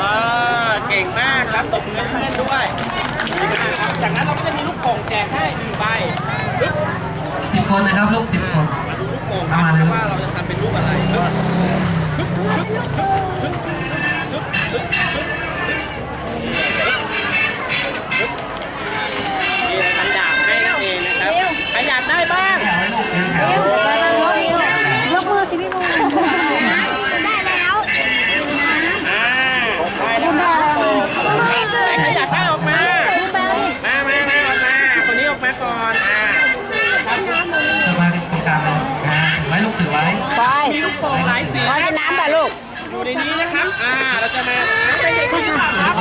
อ่าเก่งมากครับตบมือให้เพื่อนด้วยดีมากครับจากนั้นเราก็จะมีลูกโป่งแจกให้หนึ่งใบปึ๊บสิบคนนะครับลูกสิบคน มาดูลูกโป่งครับว่าเราจะทำเป็นรูปอะไรปึ๊บมี อยู่ในนี้นะครับ อ่า เราจะมาถ้าเป็นเด็กดีหรือเปล่าครับ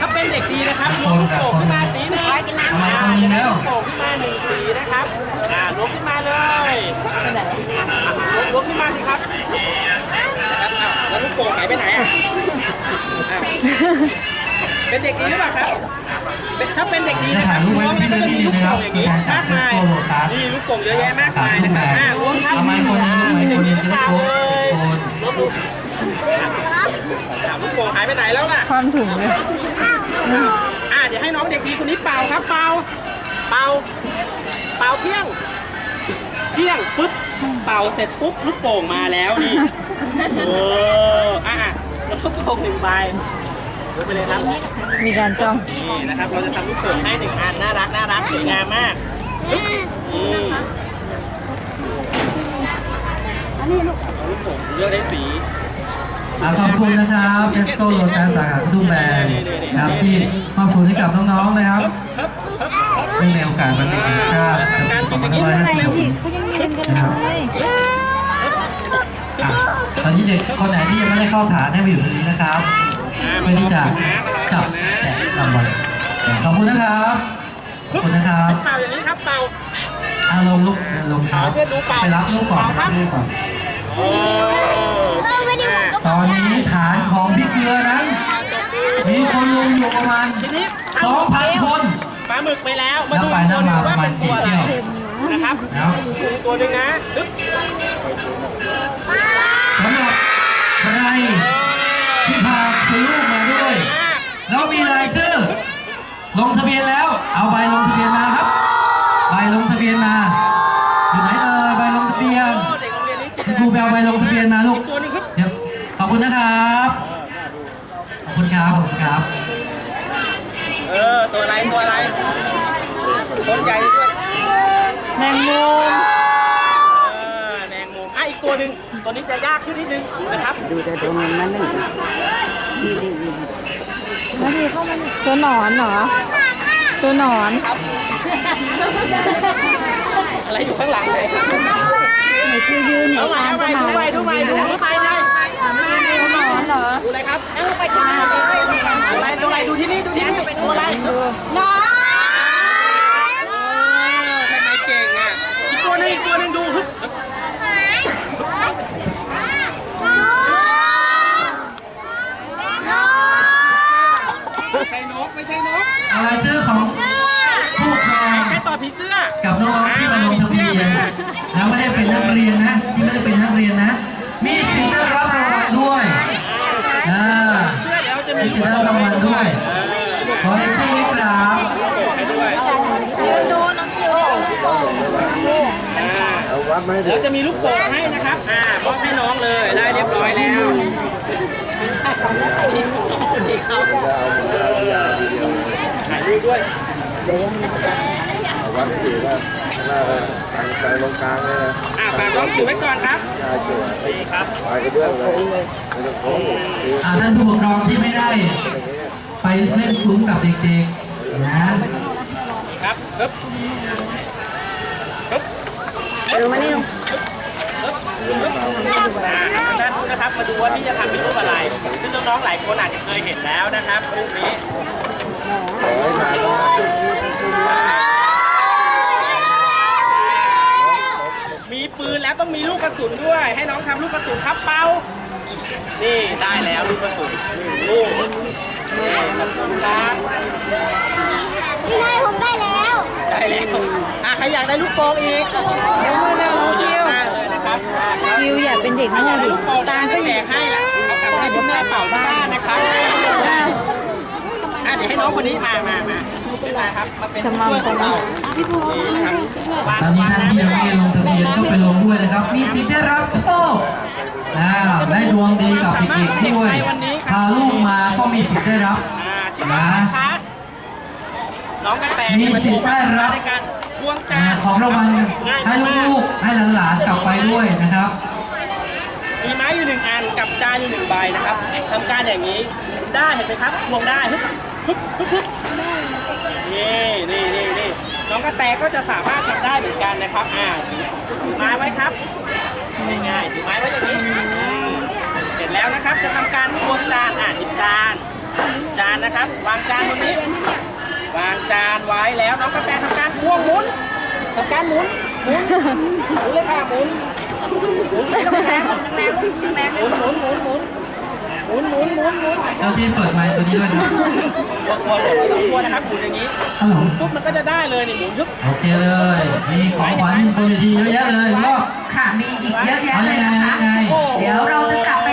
ถ้าเป็นเด็กดีนะครับรวมลูกโป่งขึ้นมาสีหนึ่งไปกินน้ำทำไมอ่าคนนี้จะได้แล้วลูกโป่งขึ้นมาหนึ่งสีนะครับ อ่ารวมขึ้นมาเลยรวมรวมขึ้นมาสิครับครับอ้าวแล้วลูกโป่งหายไปไหนอะอ้าวเป็นเด็กดีหรือเปล่าครับเป็นถ้าเป็นเด็กดีนะครับรวมแล้วก็จะมีลูกโป่งอย่างนี้มากมายนี่ลูกโป่งเยอะแยะมากมายนะครับอ่ารวมครับทำไมคนนี้ทำไมคนนี้จะได้โค้ชเลยโค้ชรวมลูกอะลูกโป่งหายไปไหนแล้วล่ะ ความถุงเลย อ่าเดี๋ยวให้น้องเด็กดีคนนี้เป่าครับเป่าเป่าเป่าเพียงเพียงปุ๊บเป่าเสร็จปุ๊บลูกโป่งมาแล้วนี่เอออะอะแล้วลูกโป่งหนึ่งใบยกไปเลยครับมีการจ้องนี่นะครับ เราจะทำลูกโป่งให้หนึ่งอันน่ารักน่ารักสวยงามมากอืมอันนี้ลูกลูกโป่งเลือกได้สี อะขอบคุณนะครับเอสโตโลตัสสาขาทุกแบรนด์นะครับที่มอบทุนให้กับน้องๆนะครับเนื่องในโอกาสวันเด็กแห่งชาติ2556นะครับอะตอนนี้เด็กคนไหนที่ยังไม่ได้เข้าฐานให้มาอยู่ตรงนี้นะครับอ่าเพื่อที่จะจับแจกรางวัลขอบคุณนะครับขอบคุณนะครับเป่าอย่างนี้ครับเป่าเอาลงลูกลงครับไปรับลูกก่อนรับลูกก่อน โอ้อ่า ตอนนี้ฐานของพี่เกลือนั้นตบมือมีคนลงอยู่ประมาณทีนี้2,000คนปลาหมึกไปแล้ว มานับดูไปตันัวบหนึมางประว่ามาเป็ณนตัวสี่อะไรเที่ยวนะครับแล้วดูตัวหนึ่งนะปึ๊บสำหรับใครที่พาคุณลูกมาด้วยแล้วมีรายชื่อลงทะเบียนแล้ว เอาใบลงทะเบียนมาครับ ใบลงทะเบียนมาอยู่ไหนเอ่ยใบลงทะเบียนโอ้เด็กโรงเรียนนี้จินตครูไปเอาใบลงทะเบียนมาลูกอีกตัวหนึงครับ เดี๋ยวขอบคุณนะครับ ขอบคุณ ครับขอบคุณครับ เออ ตัวอะไรตัวอะไรต้นใหญ่ด้วยแมงมุมเออแมงมุมอะอีกตัวหนึ่งตัวนี้จะยากขึ้นนิดนึงนะครับแล้วดีเข้ามาตัวหนอนเหรอ ตัวหนอนอะไรอยู่ข้างหลังเลยครับไหนคือยืนหนีเอาใหม่ตามเอาใหม่ต้นดูไม้ใหม่ดูใหม่ดูดูใหม่เลยตัวหนอนเหรอดูอะไรครับตัวอะไรตัวอะไรดูที่นี่ดูที่นี่ตัวอะไร น้อง ทำไมเก่งอะ อีกตัวหนึงอีกตัวหนึงดูฮึบไม่ใช่นกไม่ใช่นกเอารายชื่อของผู้ปกครองแค่ต่อผีเสื้อกับน้องๆที่มาลงทะเบียนแล้วไม่ได้เป็นนักเรียนนะที่ไม่ได้เป็นนักเรียนนะ มีสิทธิ์ได้รับรางวัลด้วยอ่าเสื้อเดี๋ยวจะมีมีสิทธิ์ได้รับรางวัลด้วย ขอให้ชื่อครับ ให้ด้วย โดนน้องเสือ แล้วจะมีลูกโป่งให้นะครับ อ่ามอบให้น้องเลยได้เรียบร้อยแล้วไม่ใช่นี่คนนี้เขาถ่ายรูปด้วย วัดถือว่าหน้าทางใจลงกลางเลยนะอ่าฝากน้องถือไว้ก่อนครับยายตัวนี่ครับไปกระเบื้องเลยไม่ต้องโค้งถืออ่าท่านผู้ปกครองที่ไม่ได้ ไปเล่นซุ้มกับเด็กๆนะนี่ครับปึ๊บปึ๊บ เออมานี่ลงปึ๊บปึ๊บอ่าทางด้านนู้นนะครับมาดูว่าพี่จะทำเป็นรูปอะไร ซึ่งน้องๆหลายคนอาจจะเคยเห็นแล้วนะครับรูปนี้ขอให้ทานมีปืนแล้วต้องมีลูกกระสุนด้วย ให้น้องทำลูกกระสุนครับเปานี่ได้แล้วลูกกระสุนหนึ่งลูกนี่ขอบคุณครับพี่นายผมได้แล้วโได้แล้วอะใครอยากได้ลูกโป่งอีกเดี๋ยวมือเร็วน้องคิวมากเลยนะครับอะคิวอยากเป็นเด็กนั่นไงดิลูกโป่งตาตาก็ก็อแจยู่กให้ละเอากลับให้คุณแม่เป่าที่บ้านนะครับอะเดี๋ยวให้น้องคนนี้มามามาขึ้นมาครับมาเป็นผู้ช่วยของเรานี่นะครับวางตอนนี้วางท่านน้ำที่ยังไม่ลงทะเบียนก็ไปลงด้วยนะครับ มีสิทธิ์ได้รับโชคอ่าได้ดวงดีกับเด็กๆด้วยพาลูกมาก็มีสิทธิ์ได้รับ อ่าชื่อน้องอะไรคะ น้องกระแตมีสิทธิ์ได้รับในการควงจาอ่านของรางวัลง่ายให้มากลูกๆให้หลานๆกลับไปด้วยนะครับ มีไม้อยู่หนึ่งอันกับจานอยู่หนึ่งใบนะครับทำการอย่างนี้ได้เห็นไหมครับควงได้ฮึบฮึบฮึบฮึบนี่นี่นี่นี่น้องกระแตก็จะสามารถทำได้เหมือนกันนะครับอ่าถือถือไม้ไว้ครับง่ายๆถือไม้ไว้อย่างนี้อืมเสร็จแล้วนะครับจะทำการควงจานอ่าหยิบจานจานนะครับ วางจานบนนี้ วางจานไว้แล้วน้องกระแตทำการควงหมุนทำการหมุนหมุนหมุนเลยค่ะหมุนหมุนแรงแรงแรงแรงหมุนหมุนหมุนหมุนหมุนหมุนหมุนหมุนเจ้าที่เปิดไมค์ตัวนี้ด้วยครับกลัวกลัวหลงไม่ต้องกลัวนะครับหมุนอย่างนี้ฮัลโหลปุ๊บมันก็จะได้เลยนี่หมุนทึบโอเคเลยมีของขวัญบนเวทีเยอะแยะเลยก็ค่ะมีอีกเยอะแยะเอาเลยัยงไงนะคะยังไงเดี๋ยวเราจะจับไป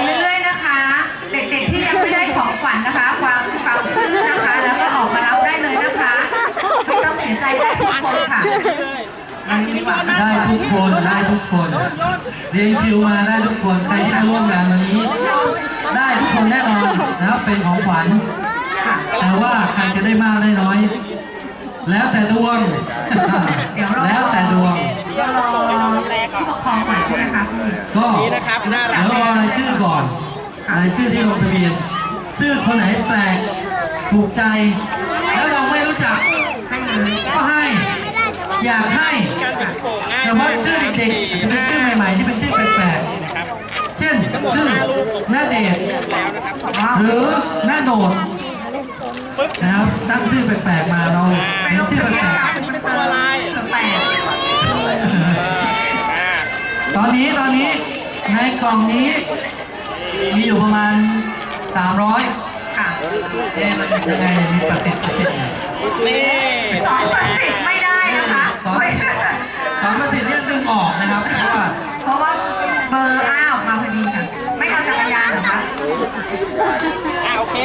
ทุกคนค่ะเลยอะทีนี้โยนมาได้ทุกคนได้ทุกคนโยนโยนเรียนคิวมาได้ทุกคนใครที่มาร่วมงานวันนี้ ได้ทุกคนแน่นอนนะครับเป็นของขวัญแต่ว่าใครจะได้มากได้น้อย แล้วแต่ดวง แล้วแต่ดวงเดี๋ยวเราลงให้น้องกระแตก่อนผู้ปกครองก่อนใช่ไหมคะคุณก็นี่นะครับน่ารักเดี๋ยวรอรายชื่อก่อนรายชื่อที่ลงทะเบียน ชื่อคนไหนแปลกถูกใจ แล้วเราไม่รู้จักให้เลยก็ให้ อยากให้การปิดโป่งง่ายแต่ว่าชื่อเด็กๆจะเป็นชื่อใหม่ๆที่เป็นชื่อแปลกนะครับๆเช่นชื่อหน้าเดชแล้วนะครับหรือหน้าโดดปึ๊บนะครับตั้งชื่อแปลกๆมาเราอ่าเห็นชื่อแปลกอันนี้เป็นตัวอะไรแปดอ่าๆตอนนี้ตอนนี้ในกล่องนี้มีอยู่ประมาณ 300ค่ะเอ๊ะมันยังไงมีปฏิทินนี่สได้องแล้พันสิบวไม่ได้นะคะสองไม่สองปฏิทินดึงออกนะครับเพราะว่าเพราะว่าเบอร์อ้าวมาพอดีค่ะ ไม่เอาจักรยานเหรอคะอ่าโอเค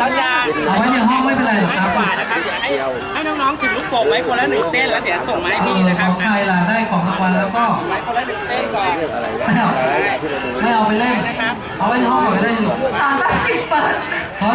เราจะเอาไว้ในห้องไม่เป็นไรหรอกครับ กว่านะครับเดี๋ยวให้ให้น้องๆถือลูกโป่งไว้คนละหนึ่งเส้นแล้วเดี๋ยวส่งมาให้พี่นะคขรับองใครล่ะได้ของรางวัลแล้วก็ไว้คนละหนึ่งเส้นก่อนไม่เอาไม่เอาไปเล่น นะครับ เอาไว้ในห้องก่อนก็ได้ลูกสองพันสิบเปิดเพราะ